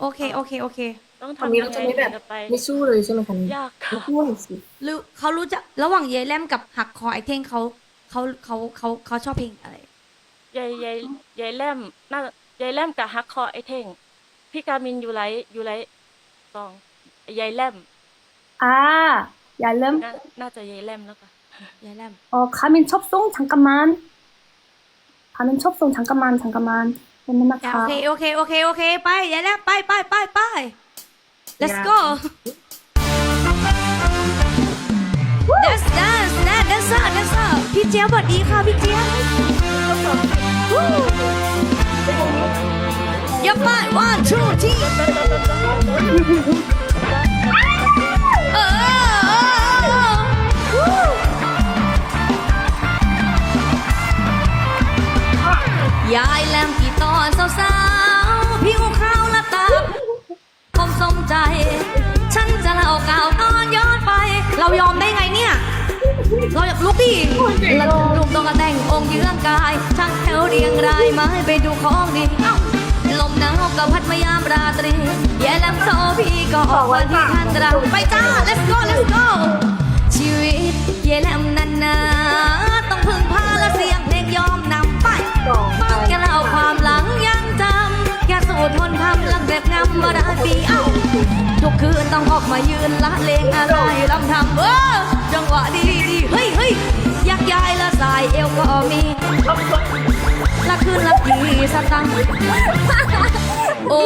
โอเคโอเคโอเค ต้อง คำ ทำ นี้ ยั เรา ง จะ ไง ไม่แบ ถึ บ งจะไป ไม่สู้เลยใช่ไหมคะนี่ ยากค่ะ ช่วยสิ รู้เขารู้จักระหว่างเยายแลมกับหักคอไอเท่งเขาเขาเขาเขาเขาชอบเพลงอะไร ยายยายยายแล่มน่ายายแล่มกับฮักคอไอเท่ง พี่กามินอยู่ไรอยู่ไรสองยายแล่ม 아, 얄름. น่าน่าจะยายแล่มแล้วค่ะ เยายแลม 어, 가민 첩송 잠깐만. 가민 첩송 잠깐만, 잠깐만. เป็นน้มะพร้โอเคโอเคโอเคโอเคไปยายแล้วไปไปไปไป let's go dance dance dance dance dance พี่เจี๊ยบสวัสดีค่ะพี่เจี๊ยบวู้ไป one two three ยายแลม กี่ตอนสาวๆผิวขาวละตาคมสมใจ ฉันจะเล่าก่าวตอนย้อนไป เรายอมได้ไงเนี่ย เราอยากลุกดิละลุงต้องกระแต่งองค์เยื้องกายชักแถวเรียงรายไม้ไปดูของดีลมหนาวกับพัดมายามราตรีแย่แลมโซพี่ก็ออกวันที่ทันเราไปจ้า let's go let's go ชีวิตแย่แลมนันน ทนทำลังแบบงามาได้ปีเอ้าทุกคืนต้องออกมายืนละเลงอะไรลำทำเออจังหวะดีดีเฮ้ยเฮ้ยยักย้ายละสายเอวก็มีละคืนละกี่สตังโอ้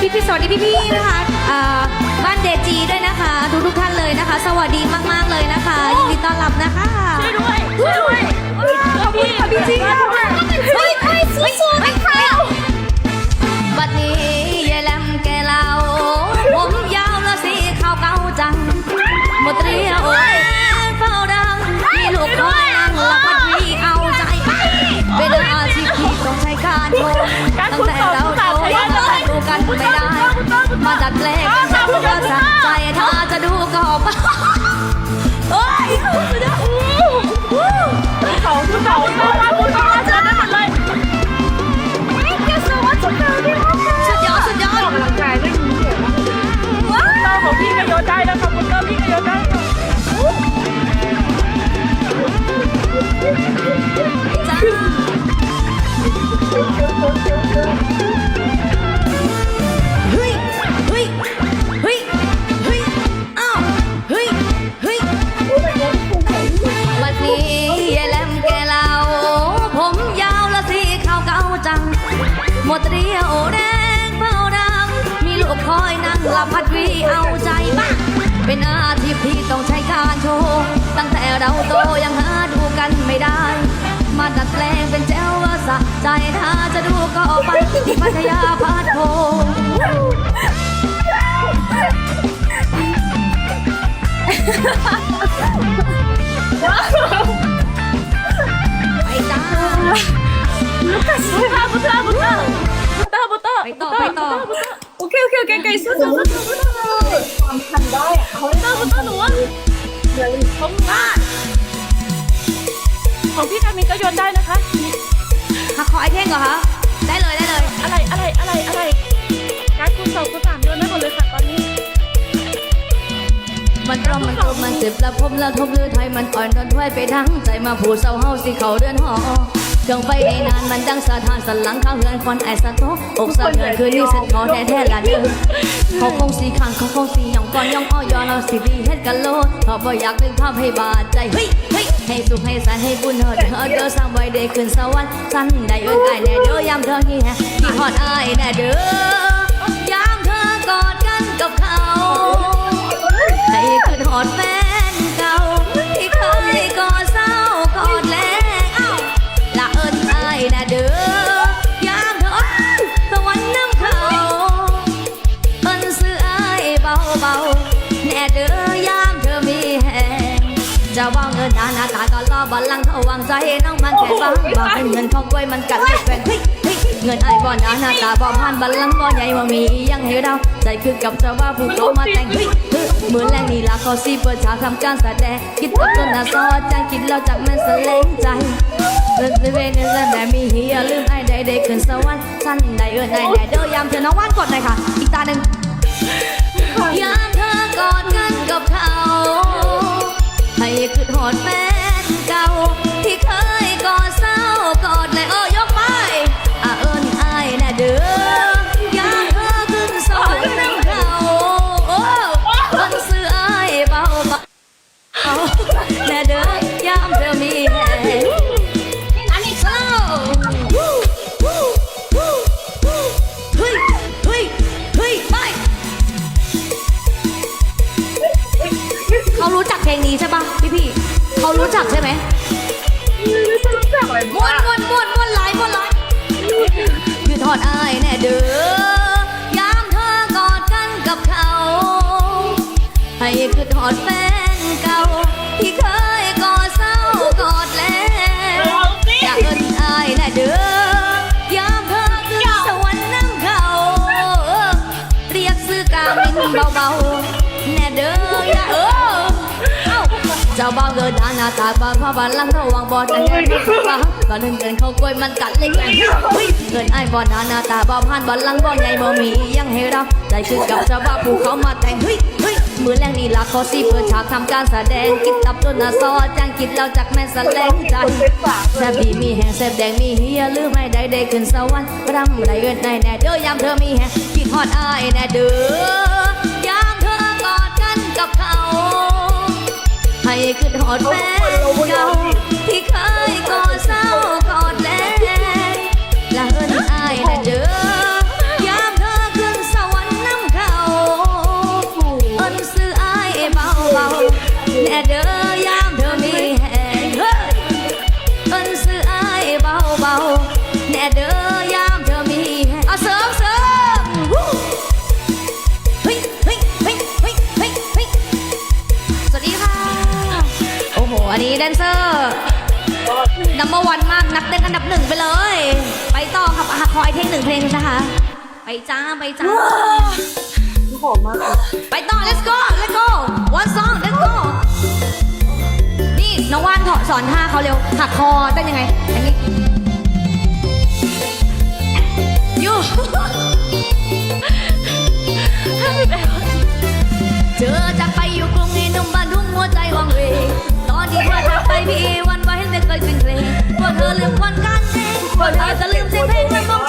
พี่พี่ๆสวัสดีพี่พี่ๆนะคะอ่าบ้านเดจีด้วยนะคะ ทุกทุกๆท่านเลยนะคะ สวัสดีมาก ๆ เลยนะคะ ยินดีต้อนรับนะคะช่วยด้วยช่วยด้วยขอบคุณค่ะพี่จีเฮ้ยเฮ้ยสู้ๆนะคะ มาดัดแปลงจะพูดภาษา คอยนั่งหลับพัดวีเอาใจบ้าง เป็นอาชีพที่ต้องใช้การโชว์ ตั้งแต่เราโตยังหาดูกันไม่ได้ มาดัดแปลงเป็นแจ้วว่าสะใจถ้าจะดูก็ออกไปที่พัทยาพัดโพไปจ้าบุตเตอร์บุตเตอร์บุตเตอร์บุตเตอร์บุตเตอร์ไปต่อไปต่อ โอเคโอเคโอเคโอเคสู้สู้สู้ความทันได้อะเขาบุตเตอร์บุตเตอร์หนูผมว่าของพี่กามินก็โยนได้นะคะหักคอไอเท่งเหรอคะ ได้เลยได้เลยอะไรอะไรอะไรอะไรการคูณสองคูณสามโยนได้หมดเลยค่ะตอนนี้ มันตรอมมันตรมมันเจ็บและพมและทบลือไทยมันอ่อนทนถ้วยไปทั้งใจมาผูเศร้าเฮาสิเขาเดือนหอ เครื่องไฟในนานมันดังสะท้านสันหลังข้างเฮือนควันไอสะโตอกสะเทือนคืนนี้เส้นขอแท้แท้ละเด้อเขาคงสีข้างเขาคงสีหยองก่อนยองอ้อยอเราสิดีเฮ็ดกันโลดเขาบ่อยากดึงภาพให้บาดใจเฮ้ยเฮ้ยให้สุขให้สันให้บุญเฮอเด้อเด้อสร้างไว้ได้ขึ้นสวรรค์สั้นได้เอิ้นอ้ายแน่เด้อยามเธอเฮียที่ฮอดอ้ายแน่เด้อ บัลลังก์เขาวางใจน้องมันแค่บางบางเป็นเงินของกล้วยมันกัดเป็นเฮ้ยเฮ้ยเงินไอ้บ่หนาหน้าตาบ่ผ่านบัลลังก์บ่ใหญ่ว่ามียังให้เราใจคือกับเจ้าว่าผู้เขามาแต่งเมื่อแรงนี่ละเขาสิเปิดฉากทำการแสดงคิดว่าต้นน่ะซอจางคิดแล้วจากมันสลงใจเรื่องเวรเนี่ยแต่มีเฮียลืมไอ้ใดได้ขึ้นสวรรค์ท่านใดเอินไอ้ใดเด้อยามเธอน้องว่านกดหน่อยค่ะ อีกตาหนึ่งยามเธอกอดกันกับเขาให้ขึ้นหอดแฟ แน่เด้อยามเธอมีแหงอันนี้ slow เฮ้ยเฮ้ยเฮ้ยไปเขารู้จักเพลงนี้ใช่ปะพี่พี่ๆเขารู้จักใช่ไหมม้วนม้วนม้วนม้วนไหลม้วนไหลคือทอดอายแน่เด้อยามเธอกอดกันกับเขา ให้คือทอดแฟน ซื้อกามินเบาๆแน่เด้ออย่าเออเอ้าเจ้าบ่าวเกิดหน้าตาบ้าพ่อบ้านหลังเขาวางบอดแต่เงินฟ้าก็เดินเดินเขากล้วยมันกัดเล็กแรงเฮ้ยเกินไอ้ายบ่หน้าหน้าตาบ่ผ่านบ้านหลังบ่ใหญ่บ่มีอีหยังให้เราใจคือกับเจ้าบ่าวผู้เขามาแต่งเฮ้ยเฮ้ยมือแรงนี่ละเขาสิเปิดฉากทำการแสดงกินตับจนหน้าซอจ้างกินแล้วจากแม่แสลงใจแซบดีมีแหงแซบแดงมีเฮียลืมไม่ได้ได้ขึ้นสวรรค์รำไรเอินได้แน่เด้อยามเธอมีแหงคิดฮอดอายแน่เด้อยามเธอกอดกันกับเขาให้ขึ้นฮอดแฟนเก่าที่เคยกอดเศร้ากอ แดนเซอร์นัมเบอร์วันมากนักเต้นอันดับหนึ่งไปเลย ไปต่อครับอาคอยเพลงหนึ่งเพลงนะคะ ไปจ้าไปจ้าหอมมากไปต่อ let's go let's go one song let's go นี่น้องว่านขอสอนท่าเขาเร็วหักคอเต้นยังไงอย่างนี้ยูเธอจะไปอยู่กรุงนี้หนุ่มบ้านทุ่งหัวใจวังเวงตอนที่เธ พี่วันไว้ไม่เคยเป็นเพลงพวกเธอลืมวันกันเองพวกเธอจะลืมเสียงเพลงมันมอง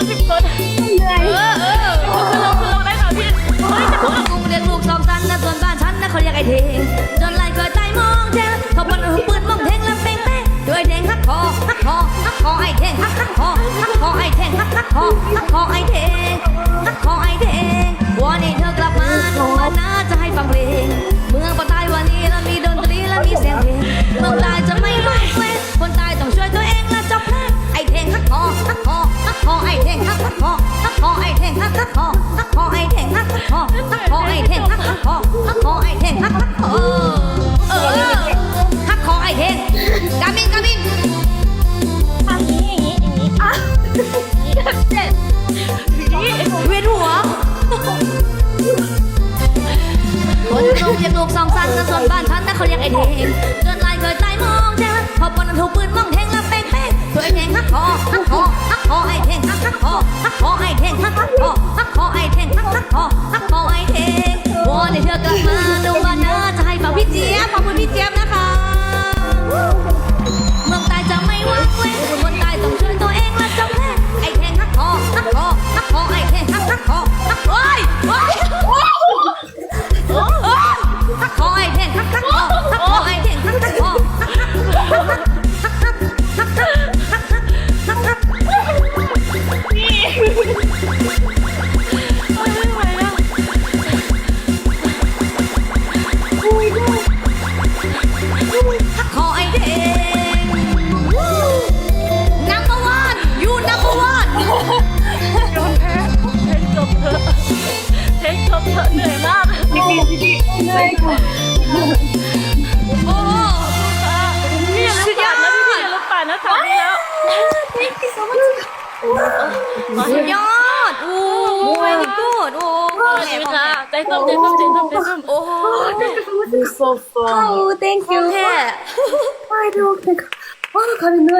คนสิบคนสิบคนเออเออคือเราคือเราได้ค่ะพี่เฮ้ยแต่ผมกรุงเรียกลูกสองสันนะส่วนบ้านฉันนะเขาเรียกไอ้เทงจนไหลเคยใจมองเทงเขาบนหัวปืนมองเทงแล้วเป้งเป้งด้วยเทงฮักคอฮักคอฮักคอไอ้เทงฮักฮักคอฮักคอไอ้เทงฮักฮักคอฮักคอไอ้เทงฮักคอไอ้เทงวันนี้เธอกลับมาหนูน่าจะให้ฟังเพลงเมือง ทงฮักฮักคอฮักคอไอ้เท่งฮักฮักคอฮักคอไอ้เท่งฮักฮักคอฮักคอไอ้เท่งฮักฮักคอฮักคอไอ้เท่งฮักฮักคอเออฮักคอไอ้เท่งกามินกามินทำนี้อย่างนี้อย่างนี้อะเจ็ดนี่เวียนหัวคนกรุงลูกสองสันนะส่วนบ้านฉันนะเขาเรียกไอ้เท่งเดินไล่เคยใจมองเทงพอปนถูกปืนมองเท่งแล้วเป้งเป้งตัวไอ้เท่งฮักคอฮักคอฮัก คอไอเทงทักทักคอทักคอไอเทงทักทักคอทักคอไอเทงทักทักคอทัก พี่เหนื่อยค่ะ โอ้ พี่อย่าลืมปั่นนะพี่พี่อย่าลืมปั่นนะค่ะนี่แล้ว สุดยอดโอ้เวลี่กูดโอ้ ชีวิตนะใจส้มใจส้มใจส้มใจส้ม โอ้ so so Oh, thank โอ you. เค I don't think. 아, 가면 누워